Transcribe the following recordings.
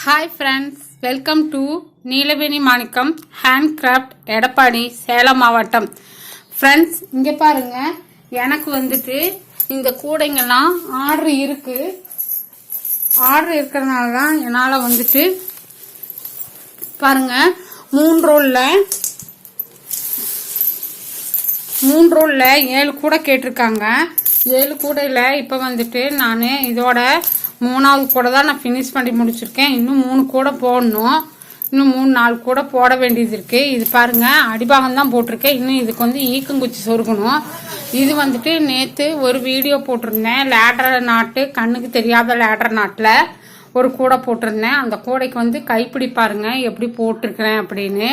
Hi friends welcome to Neelaveni Manickam hand craft Edappadi Salem மாவட்டம் friends இங்கே பாருங்க. எனக்கு வந்துட்டு இந்த கூடைங்கெல்லாம் ஆர்டர் இருக்கு. ஆர்டர் இருக்கிறதுனால தான் என்னால் வந்துட்டு பாருங்க. மூணு ரோலில் மூணு ரோலில் ஏழு கூடை கேட்டிருக்காங்க. ஏழு கூடையில் இப்போ வந்துட்டு நான் இதோட மூணாவது கூட தான் நான் ஃபினிஷ் பண்ணி முடிச்சிருக்கேன். இன்னும் மூணு கூட போடணும். இன்னும் மூணு நாலு கூட போட வேண்டியது இருக்குது இது பாருங்கள் அடிபாகம் தான் போட்டிருக்கேன். இன்னும் இதுக்கு வந்து ஈக்கங்குச்சி சொருகணும். இது வந்துட்டு நேற்று ஒரு வீடியோ போட்டிருந்தேன். லேடர் நாட்டு கண்ணுக்கு தெரியாத லேடர் நாட்டில் ஒரு கூடை போட்டிருந்தேன். அந்த கூடைக்கு வந்து கைப்பிடி பாருங்க எப்படி போட்டிருக்கிறேன் அப்படின்னு.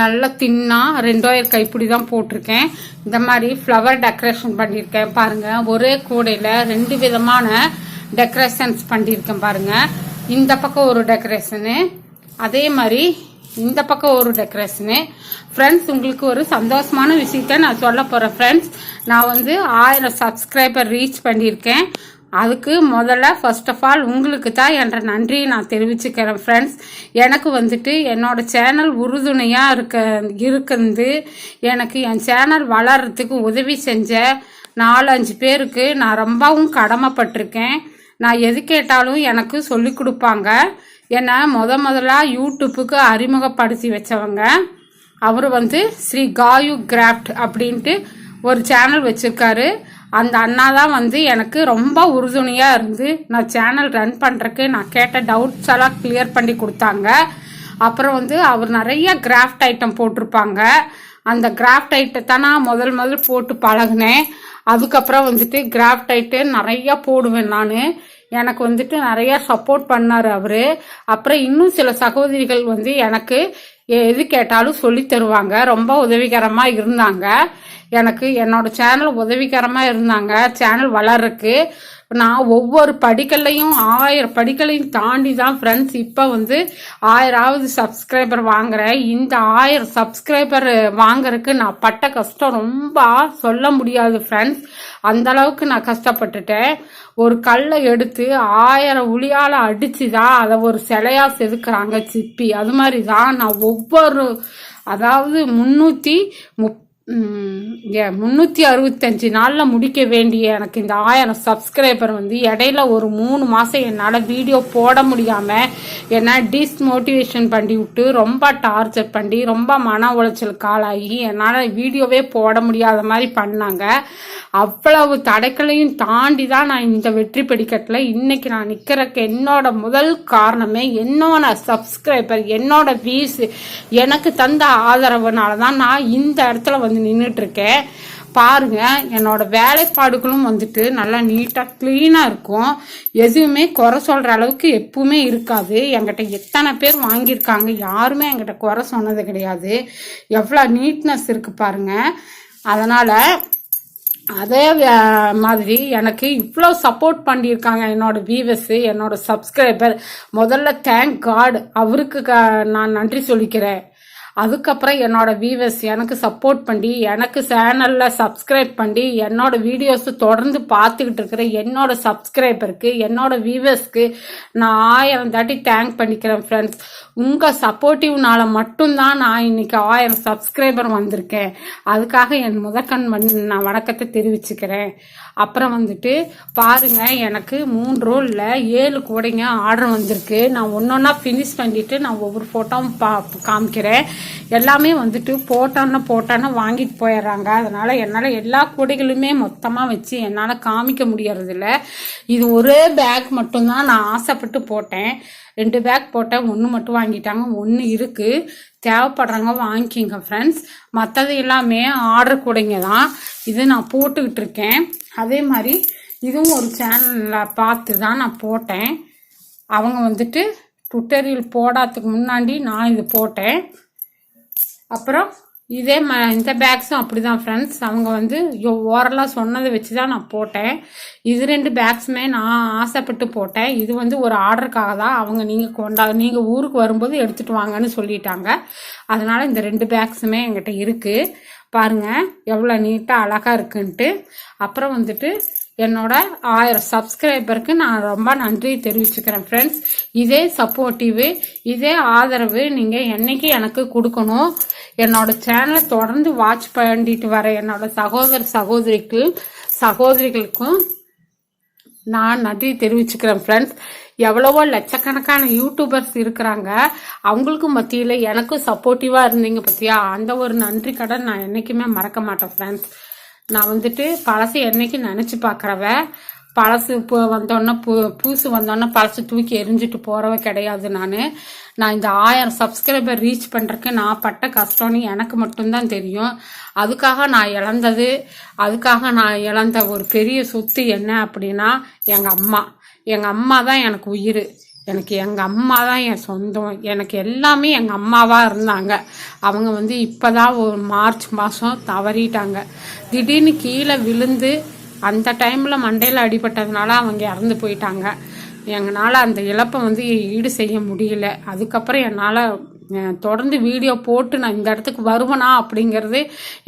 நல்லா தின்னா ரெண்டாயிரம் கைப்பிடி தான் போட்டிருக்கேன். இந்த மாதிரி ஃப்ளவர் டெக்கரேஷன் பண்ணியிருக்கேன் பாருங்கள் ஒரே கூடையில் ரெண்டு விதமான டெக்கரேஷன்ஸ் பண்ணியிருக்கேன் பாருங்க. இந்த பக்கம் ஒரு டெக்கரேஷனு அதே மாதிரி இந்த பக்கம் ஒரு டெக்கரேஷனு ஃப்ரெண்ட்ஸ் உங்களுக்கு ஒரு சந்தோஷமான விஷயத்த நான் சொல்ல போகிறேன் ஃப்ரெண்ட்ஸ் நான் வந்து ஆயிரம் சப்ஸ்கிரைபர் ரீச் பண்ணியிருக்கேன். அதுக்கு முதல்ல ஃபர்ஸ்ட் ஆஃப் ஆல் உங்களுக்கு தான் என்ற நன்றியை நான் தெரிவிச்சுக்கிறேன் ஃப்ரெண்ட்ஸ் எனக்கு வந்துட்டு என்னோட சேனல் உறுதுணையாக இருக்க இருக்குது. எனக்கு என் சேனல் வளர்கிறதுக்கு உதவி செஞ்ச நாலு அஞ்சு பேருக்கு நான் ரொம்பவும் கடமைப்பட்டிருக்கேன். நான் எது கேட்டாலும் எனக்கு சொல்லி கொடுப்பாங்க. என்னை முத முதலாக யூடியூப்புக்கு அறிமுகப்படுத்தி வச்சவங்க. அவர் வந்து ஸ்ரீ காயு கிராஃப்ட் அப்படின்ட்டு ஒரு சேனல் வச்சுருக்காரு. அந்த அண்ணா தான் வந்து எனக்கு ரொம்ப உறுதுணையாக இருந்து நான் சேனல் ரன் பண்ணுறக்கு நான் கேட்ட டவுட்ஸ் எல்லாம் கிளியர் பண்ணி கொடுத்தாங்க. அப்புறம் வந்து அவர் நிறைய கிராஃப்ட் ஐட்டம் போட்டிருப்பாங்க. அந்த கிராஃப்ட் தான் நான் முதல் முதல் போட்டு பழகினேன். அதுக்கப்புறம் வந்துட்டு கிராஃப்டைட்டு நிறையா போடுவேன் நான். எனக்கு வந்துட்டு நிறையா சப்போர்ட் பண்ணார் அவர். அப்புறம் இன்னும் சில சகோதரிகள் வந்து எனக்கு எது கேட்டாலும் சொல்லி தருவாங்க. ரொம்ப உதவிகரமாக இருந்தாங்க. எனக்கு என்னோட சேனல் உதவிகரமாக இருந்தாங்க. சேனல் வளர்றதுக்கு நான் ஒவ்வொரு படிக்கல்லையும் ஆயிரம் படிக்கலையும் தாண்டி தான் ஃப்ரெண்ட்ஸ் இப்போ வந்து ஆயிராவது சப்ஸ்கிரைபர் வாங்குறேன். இந்த ஆயிரம் சப்ஸ்கிரைபர் வாங்குறதுக்கு நான் பட்ட கஷ்டம் ரொம்ப சொல்ல முடியாது ஃப்ரெண்ட்ஸ் அந்த அளவுக்கு நான் கஷ்டப்பட்டுட்டேன். ஒரு கல்லை எடுத்து ஆயிரம் உளியால் அடித்து தான் அதை ஒரு சிலையாக செதுக்குறாங்க சிப்பி. அது மாதிரி தான் நான் ஒவ்வொரு அதாவது முந்நூற்றி முப் முந்நூற்றி அறுபத்தஞ்சு நாளில் முடிக்க வேண்டிய எனக்கு இந்த ஆயிரம் சப்ஸ்கிரைபர் வந்து இடையில ஒரு மூணு மாதம் என்னால் வீடியோ போட முடியாமல் என்ன டிஸ்மோட்டிவேஷன் பண்ணி விட்டு ரொம்ப டார்ச்சர் பண்ணி ரொம்ப மன உளைச்சல் காலாகி என்னால் வீடியோவே போட முடியாத மாதிரி பண்ணாங்க. அவ்வளவு தடைகளையும் தாண்டி தான் நான் இந்த வெற்றி படிக்கட்டில் இன்னைக்கு நான் நிற்கிறக்கு என்னோட முதல் காரணமே என்னோட சப்ஸ்கிரைபர் என்னோட வீஸ் எனக்கு தந்த ஆதரவுனால தான் நான் இந்த இடத்துல வந்து நின்றுட்டு இருக்கேன் பாருங்க என்னோட வேலைப்பாடுகளும் வந்துட்டு நல்லா நீட்டாக க்ளீனாக இருக்கும். எதுவுமே குறை சொல்கிற அளவுக்கு எப்பவுமே இருக்காது. என்கிட்ட எத்தனை பேர் வாங்கியிருக்காங்க யாருமே என்கிட்ட குறை சொன்னது கிடையாது. எவ்வளோ நீட்னஸ் இருக்கு பாருங்க. அதனால் அதே மாதிரி எனக்கு இவ்வளோ சப்போர்ட் பண்ணியிருக்காங்க என்னோட வியூவர்ஸு என்னோட சப்ஸ்கிரைபர் முதல்ல தேங்க் காட் அவருக்கு நான் நன்றி சொல்லிக்கிறேன். அதுக்கப்புறம் என்னோட வியூவர்ஸ் எனக்கு சப்போர்ட் பண்ணி எனக்கு சேனலில் சப்ஸ்கிரைப் பண்ணி என்னோட வீடியோஸ் தொடர்ந்து பார்த்துக்கிட்டு இருக்கிற என்னோட சப்ஸ்கிரைபருக்கு என்னோட வியூவர்ஸ்க்கு நான் ஆயிரம் தாட்டி தேங்க் பண்ணிக்கிறேன் ஃப்ரெண்ட்ஸ் உங்கள் சப்போர்ட்டிவ்னால மட்டும்தான் நான் இன்னைக்கு ஆயிரம் சப்ஸ்கிரைபர் வந்திருக்கேன். அதுக்காக என் முதற்கண் நான் வணக்கத்தை தெரிவிச்சுக்கிறேன். அப்புறம் வந்துட்டு பாருங்க எனக்கு மூணு ரோலில் ஏழு கூடைங்க ஆர்டர் வந்திருக்கு. நான் ஒன்று ஒன்றா ஃபினிஷ் பண்ணிவிட்டு நான் ஒவ்வொரு ஃபோட்டோவும் பா காமிக்கிறேன். எல்லாமே வந்துட்டு போட்டோன்னு போட்டோன்னு வாங்கிட்டு போயிடுறாங்க. அதனால என்னால் எல்லா கூடைகளுமே மொத்தமாக வச்சு என்னால் காமிக்க முடியறதில்ல. இது ஒரே பேக் மட்டும்தான் நான் ஆசைப்பட்டு போட்டேன். ரெண்டு பேக் போட்டேன். ஒன்று மட்டும் வாங்கிட்டாங்க. ஒன்று இருக்குது தேவைப்படுறவங்க வாங்கிக்கிங்க ஃப்ரெண்ட்ஸ் மற்றது எல்லாமே ஆர்டர் கூடைங்க தான். இது நான் போட்டுக்கிட்டு இருக்கேன். அதே மாதிரி இதுவும் ஒரு சேனலில் பார்த்து தான் நான் போட்டேன். அவங்க வந்துட்டு ட்விட்டரில் போடாததுக்கு முன்னாடி நான் இது போட்டேன். அப்புறம் இதே ம இந்த பேக்ஸும் அப்படி தான் ஃப்ரெண்ட்ஸ் அவங்க வந்து ஓரலாக சொன்னதை வச்சு தான் நான் போட்டேன். இது ரெண்டு பேக்ஸுமே நான் ஆசைப்பட்டு போட்டேன். இது வந்து ஒரு ஆர்டருக்காக தான் அவங்க நீங்கள் கொண்டா நீங்கள் ஊருக்கு வரும்போது எடுத்துகிட்டு வாங்கன்னு சொல்லிட்டாங்க. அதனால் இந்த ரெண்டு பேக்ஸுமே என்கிட்ட இருக்குது பாருங்கள் எவ்வளோ நீட்டாக அழகாக இருக்குன்ட்டு. அப்புறம் வந்துட்டு என்னோட ஆயிரம் சப்ஸ்கிரைபருக்கு நான் ரொம்ப நன்றி தெரிவிச்சுக்கிறேன் ஃப்ரெண்ட்ஸ் இதே சப்போர்ட்டிவு இதே ஆதரவு நீங்கள் என்றைக்கு எனக்கு கொடுக்கணும் என்னோட சேனலை தொடர்ந்து வாட்ச் பண்ணிட்டு வர என்னோட சகோதர சகோதரிக்கு சகோதரிகளுக்கும் நான் நன்றி தெரிவிச்சுக்கிறேன் ஃப்ரெண்ட்ஸ் எவ்வளவோ லட்சக்கணக்கான யூடியூபர்ஸ் இருக்கிறாங்க. அவங்களுக்கும் மத்தியில் எனக்கும் சப்போர்ட்டிவாக இருந்தீங்க பற்றியா அந்த ஒரு நன்றி கடன் நான் என்றைக்குமே மறக்க மாட்டேன் ஃப்ரெண்ட்ஸ் நான் வந்துட்டு பழசை என்னைக்கு நினச்சி பார்க்குறவ பழசு இப்போ வந்தோடனே பு பூசு வந்தோடனே பழசு தூக்கி எரிஞ்சிட்டு போகிறவ கிடையாது நான். நான் இந்த ஆயிரம் சப்ஸ்கிரைபர் ரீச் பண்ணுறக்கு நான் பட்ட கஷ்டம்னு எனக்கு மட்டும்தான் தெரியும். அதுக்காக நான் இழந்தது அதுக்காக நான் இழந்த ஒரு பெரிய சொத்து என்ன அப்படின்னா எங்கள் அம்மா. எங்கள் அம்மா தான் எனக்கு உயிர். எனக்கு எங்கள் அம்மா தான் என் சொந்தம். எனக்கு எல்லாமே எங்கள் அம்மாவாக இருந்தாங்க. அவங்க வந்து இப்போ தான் ஒரு மார்ச் மாதம் தவறிட்டாங்க. திடீர்னு கீழே விழுந்து அந்த டைமில் மண்டையில் அடிபட்டதுனால அவங்க இறந்து போயிட்டாங்க. எங்களால் அந்த இழப்பை வந்து ஈடு செய்ய முடியல. அதுக்கப்புறம் என்னால் தொடர்ந்து வீடியோ போட்டு நான் இந்த இடத்துக்கு வருவேனா அப்படிங்கிறது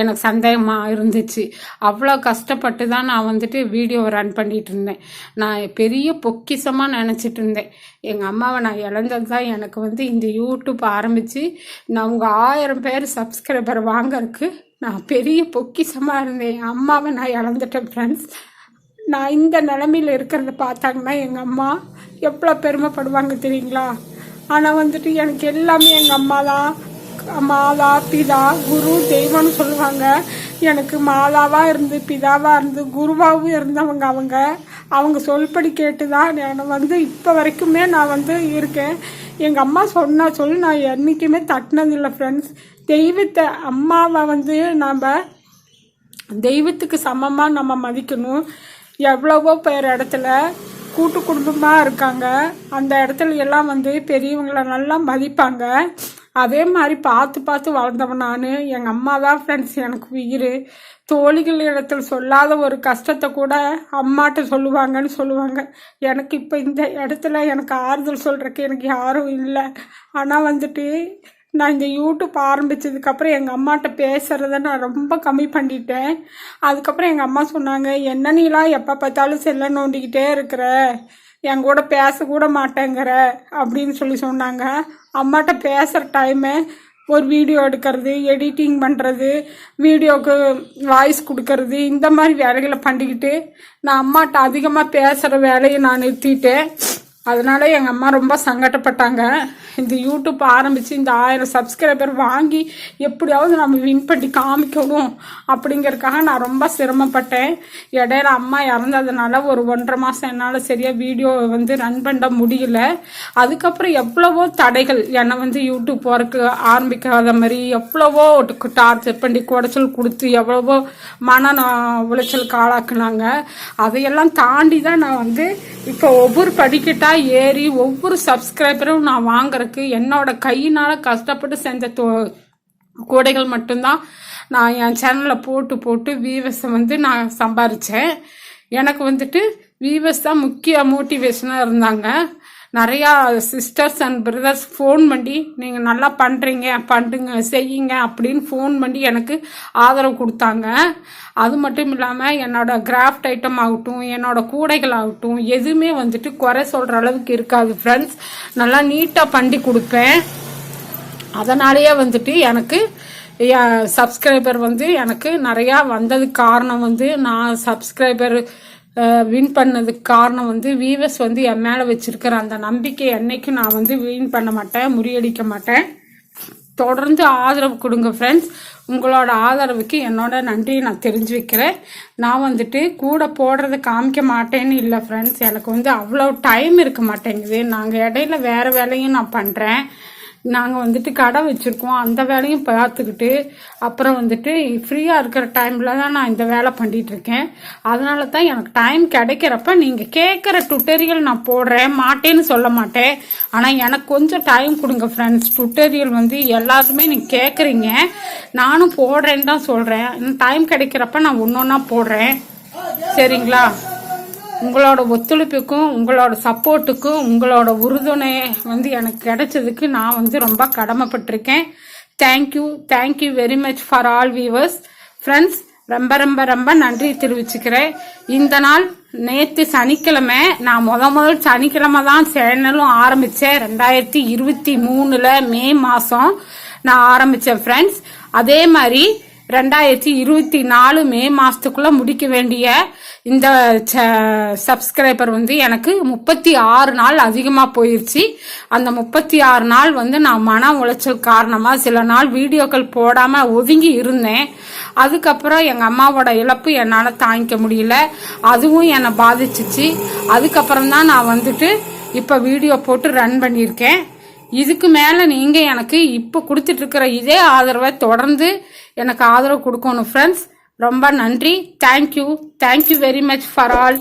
எனக்கு சந்தேகமாக இருந்துச்சு. அவ்வளோ கஷ்டப்பட்டு தான் நான் வந்துட்டு வீடியோவை ரன் பண்ணிகிட்டு இருந்தேன். நான் பெரிய பொக்கிசமாக நினச்சிட்டு இருந்தேன். எங்கள் அம்மாவை நான் இழந்தது தான் எனக்கு வந்து இந்த யூடியூப் ஆரம்பித்து நான் உங்கள் ஆயிரம் பேர் சப்ஸ்கிரைபர் வாங்கறதுக்கு நான் பெரிய பொக்கிசமாக இருந்தேன். என் அம்மாவை நான் இழந்துட்டேன் ஃப்ரெண்ட்ஸ் நான் இந்த நிலமையில் இருக்கிறத பார்த்தாங்கன்னா எங்கள் அம்மா எவ்வளோ பெருமைப்படுவாங்க தெரியுங்களா? ஆனால் வந்துட்டு எனக்கு எல்லாமே எங்கள் அம்மா தான் மாதா பிதா குரு தெய்வம்னு சொல்லுவாங்க. எனக்கு மாதாவாக இருந்து பிதாவாக இருந்து குருவாகவும் இருந்தவங்க அவங்க. அவங்க சொல்படி கேட்டு தான் நான் வந்து இப்போ வரைக்குமே நான் வந்து இருக்கேன். எங்கள் அம்மா சொன்ன சொல்லி நான் என்றைக்குமே தட்டினதில்லை ஃப்ரெண்ட்ஸ் தெய்வத்தை அம்மாவை வந்து நாம் தெய்வத்துக்கு சமமாக நம்ம மதிக்கணும். எவ்வளவோ பேர் இடத்துல கூட்டு குடும்பமாக இருக்காங்க. அந்த இடத்துல எல்லாம் வந்து பெரியவங்களை நல்லா மதிப்பாங்க. அதே மாதிரி பார்த்து பார்த்து வளர்ந்தவன் நான். எங்கள் அம்மா தான் ஃப்ரெண்ட்ஸ் எனக்கு உயிர். தோழிகள் இடத்துல சொல்லாத ஒரு கஷ்டத்தை கூட அம்மாட்ட சொல்லுவாங்கன்னு சொல்லுவாங்க. எனக்கு இப்போ இந்த இடத்துல எனக்கு ஆறுதல் சொல்கிறக்கு எனக்கு யாரும் இல்லை. ஆனால் வந்துட்டு நான் இந்த யூடியூப் ஆரம்பித்ததுக்கப்புறம் எங்கள் அம்மாட்ட பேசுகிறத நான் ரொம்ப கம்மி பண்ணிட்டேன். அதுக்கப்புறம் எங்கள் அம்மா சொன்னாங்க என்ன நீலாம் எப்போ பார்த்தாலும் செல்ல நோண்டிக்கிட்டே இருக்கிற? என் கூட பேசக்கூட மாட்டேங்கிற? அப்படின்னு சொல்லி சொன்னாங்க. அம்மாட்ட பேசுகிற டைமு ஒரு வீடியோ எடுக்கிறது எடிட்டிங் பண்ணுறது வீடியோவுக்கு வாய்ஸ் கொடுக்கறது இந்த மாதிரி வேலைகளை பண்ணிக்கிட்டு நான் அம்மாட்ட அதிகமாக பேசுகிற வேலையை நான் நிறுத்திட்டேன். அதனால எங்கள் அம்மா ரொம்ப சங்கடப்பட்டாங்க. இந்த யூடியூப் ஆரம்பித்து இந்த ஆயிரம் சப்ஸ்கிரைபர் வாங்கி எப்படியாவது நம்ம வின் பண்ணி காமிக்கணும் அப்படிங்கிறதுக்காக நான் ரொம்ப சிரமப்பட்டேன். இடையில அம்மா இறந்ததுனால ஒரு ஒன்றரை மாதம் என்னால் சரியாக வீடியோ வந்து ரன் பண்ண முடியல. அதுக்கப்புறம் எவ்வளவோ தடைகள் என்னை வந்து யூடியூப் போகிறக்கு ஆரம்பிக்காத மாதிரி எவ்வளவோ டார்ச்சர் பண்ணி குடைச்சல் கொடுத்து எவ்வளவோ மன உளைச்சலுக்கு ஆளாக்குனாங்க. அதையெல்லாம் தாண்டி தான் நான் வந்து இப்போ ஒவ்வொரு படிக்கட்டாக ஏறி ஒவ்வொரு சப்ஸ்கிரைபரும் நான் வாங்குறதுக்கு என்னோட கையினால் கஷ்டப்பட்டு செஞ்ச தோ கூடைகள் மட்டும்தான் நான் என் சேனலில் போட்டு போட்டு வீவஸை வந்து நான் சம்பாரித்தேன் எனக்கு வந்துட்டு வீவஸ் தான் முக்கிய மோட்டிவேஷனாக இருந்தாங்க. நிறையா சிஸ்டர்ஸ் அண்ட் பிரதர்ஸ் ஃபோன் பண்ணி நீங்கள் நல்லா பண்ணுறீங்க பண்ணுங்க செய்யுங்க அப்படின்னு ஃபோன் பண்ணி எனக்கு ஆதரவு கொடுத்தாங்க. அது மட்டும் இல்லாமல் என்னோடய கிராஃப்ட் ஐட்டம் ஆகட்டும் என்னோடய கூடைகள் ஆகட்டும் எதுவுமே வந்துட்டு குறை சொல்கிற அளவுக்கு இருக்காது ஃப்ரெண்ட்ஸ் நல்லா நீட்டாக பண்ணி கொடுப்பேன். அதனாலேயே வந்துட்டு எனக்கு சப்ஸ்கிரைபர் வந்து எனக்கு நிறையா வந்ததுக்கு காரணம் வந்து நான் சப்ஸ்கிரைபர் வின் பண்ணதுக்கு காரணம் வந்து வீவர்ஸ் வந்து என் மேலே வச்சிருக்கிற அந்த நம்பிக்கை என்னைக்கும் நான் வந்து வின் பண்ண மாட்டேன் முறியடிக்க மாட்டேன். தொடர்ந்து ஆதரவு கொடுங்க ஃப்ரெண்ட்ஸ் உங்களோட ஆதரவுக்கு என்னோட நன்றியை நான் தெரிஞ்சு வைக்கிறேன் நான் வந்துட்டு கூட போடுறதை காமிக்க மாட்டேன்னு இல்லை ஃப்ரெண்ட்ஸ் எனக்கு வந்து அவ்வளோ டைம் இருக்க மாட்டேங்குது. நாங்கள் இடையில வேறு வேலையும் நான் பண்ணுறேன் நாங்கள் வந்துட்டு கடை வச்சுருக்கோம். அந்த வேலையும் பார்த்துக்கிட்டு அப்புறம் வந்துட்டு ஃப்ரீயாக இருக்கிற டைமில் தான் நான் இந்த வேலை பண்ணிகிட்ருக்கேன் அதனால தான் எனக்கு டைம் கிடைக்கிறப்ப நீங்கள் கேட்குற டுட்டோரியல் நான் போடுறேன். மாட்டேன்னு சொல்ல மாட்டேன். ஆனால் எனக்கு கொஞ்சம் டைம் கொடுங்க ஃப்ரெண்ட்ஸ் டுட்டோரியல் வந்து எல்லாருமே நீங்கள் கேட்குறீங்க நானும் போடுறேன்னு தான் சொல்கிறேன் டைம் கிடைக்கிறப்ப நான் ஒன்று ஒன்றா போடுறேன். சரிங்களா? உங்களோட ஒத்துழைப்புக்கும் உங்களோட சப்போர்ட்டுக்கும் உங்களோட உறுதுணை வந்து எனக்கு கிடைச்சதுக்கு நான் வந்து ரொம்ப கடமைப்பட்டிருக்கேன். Thank you thank you very much for all viewers friends ரொம்ப ரொம்ப ரொம்ப நன்றி தெரிவிச்சுக்கிறேன். இந்த நாள் நேற்று சனிக்கிழமை நான் முத முதல் சனிக்கிழமை தான் சேனலும் ஆரம்பித்தேன் ரெண்டாயிரத்தி இருபத்தி மூணில் மே மாதம் நான் ஆரம்பித்தேன் ஃப்ரெண்ட்ஸ் அதே மாதிரி ரெண்டாயிரத்தி இருபத்தி நாலு மே மாதத்துக்குள்ளே முடிக்க வேண்டிய இந்த சப்ஸ்கிரைபர் வந்து எனக்கு முப்பத்தி ஆறு நாள் அதிகமாக போயிடுச்சு அந்த முப்பத்தி ஆறு நாள் வந்து நான் மன உளைச்சல் காரணமாக சில நாள் வீடியோக்கள் போடாமல் ஒதுங்கி இருந்தேன். அதுக்கப்புறம் எங்கள் அம்மாவோட இழப்பு என்னால் தாங்கிக்க முடியல. அதுவும் என்னை பாதிச்சிச்சு. அதுக்கப்புறம் தான் நான் வந்துட்டு இப்போ வீடியோ போட்டு ரன் பண்ணியிருக்கேன். இதுக்கு மேலே நீங்கள் எனக்கு இப்போ கொடுத்துட்ருக்கிற இதே ஆதரவை தொடர்ந்து எனக்கு ஆதரவு கொடுக்கணும் ஃப்ரெண்ட்ஸ் ரொம்ப நன்றி. Thank you thank you very much for all